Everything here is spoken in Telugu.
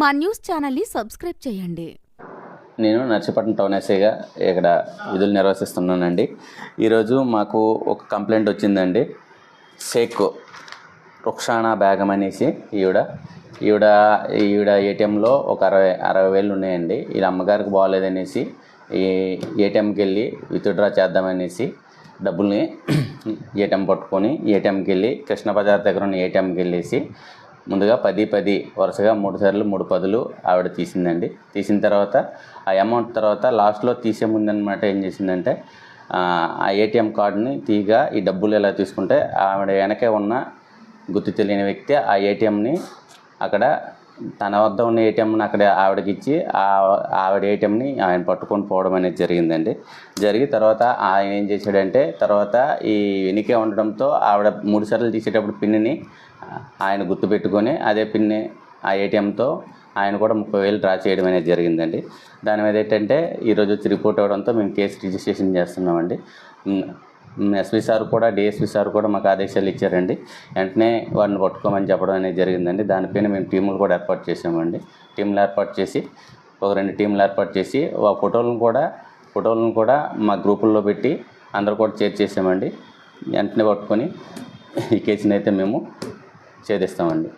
మా న్యూస్ ఛానల్ని సబ్స్క్రైబ్ చేయండి. నేను నర్సీపట్నం టౌన్ ఎస్ఐగా ఇక్కడ విధులు నిర్వహిస్తున్నానండి. ఈరోజు మాకు ఒక కంప్లైంట్ వచ్చిందండి. షేక్ రుక్షానా బేగం అనేసి ఈవిడ ఈవిడ ఈవిడ ఏటీఎంలో ఒక అరవై అరవై వేలు ఉన్నాయండి. వీళ్ళ అమ్మగారికి బాగోలేదనేసి ఈ ఏటీఎంకి వెళ్ళి విత్డ్రా చేద్దామనేసి డబ్బుల్ని ఏటీఎం పట్టుకొని ఏటీఎంకి వెళ్ళి కృష్ణ బజార్ దగ్గర ఉన్న ఏటీఎంకి వెళ్ళేసి ముందుగా పది పది వరుసగా మూడు సార్లు మూడు పదులు ఆవిడ తీసిందండి. తీసిన తర్వాత ఆ అమౌంట్ తర్వాత లాస్ట్లో తీసే ముందనమాట ఏం చేసిందంటే ఆ, ఏటీఎం కార్డుని తీగా ఈ డబ్బులు ఎలా తీసుకుంటే ఆవిడ వెనకే ఉన్న గుర్తు తెలియని వ్యక్తి ఆ ఏటీఎంని అక్కడ తన వద్ద ఉన్న ఏటీఎంని అక్కడ ఆవిడకి ఇచ్చి ఆ ఆవిడ ఏటీఎంని ఆయన పట్టుకొని పోవడం అనేది జరిగిందండి. జరిగి తర్వాత ఆయన ఏం చేశాడంటే తర్వాత ఈ వెనుకే ఉండడంతో ఆవిడ మూడు సార్లు తీసేటప్పుడు పిన్ని ఆయన గుర్తుపెట్టుకొని అదే పిన్ని ఆ ఏటీఎంతో ఆయన కూడా ముప్పై వేలు డ్రా చేయడం అనేది జరిగిందండి. దాని మీద ఏంటంటే ఈరోజు వచ్చి రిపోర్ట్ అవ్వడంతో మేము కేసు రిజిస్ట్రేషన్ చేస్తున్నామండి. ఎస్వి సార్ కూడా డిఎస్పి సార్ కూడా మాకు ఆదేశాలు ఇచ్చారండి. వెంటనే వాడిని పట్టుకోమని చెప్పడం అనేది జరిగిందండి. దానిపైన మేము టీములు కూడా ఏర్పాటు చేసామండి టీంలు ఏర్పాటు చేసి ఒక రెండు టీంలు ఏర్పాటు చేసి ఆ ఫోటోలను కూడా ఫోటోలను కూడా మా గ్రూపుల్లో పెట్టి అందరూ కూడా చేర్చేసామండి వెంటనే పట్టుకొని ఈ కేసుని అయితే మేము ఛేదిస్తామండి.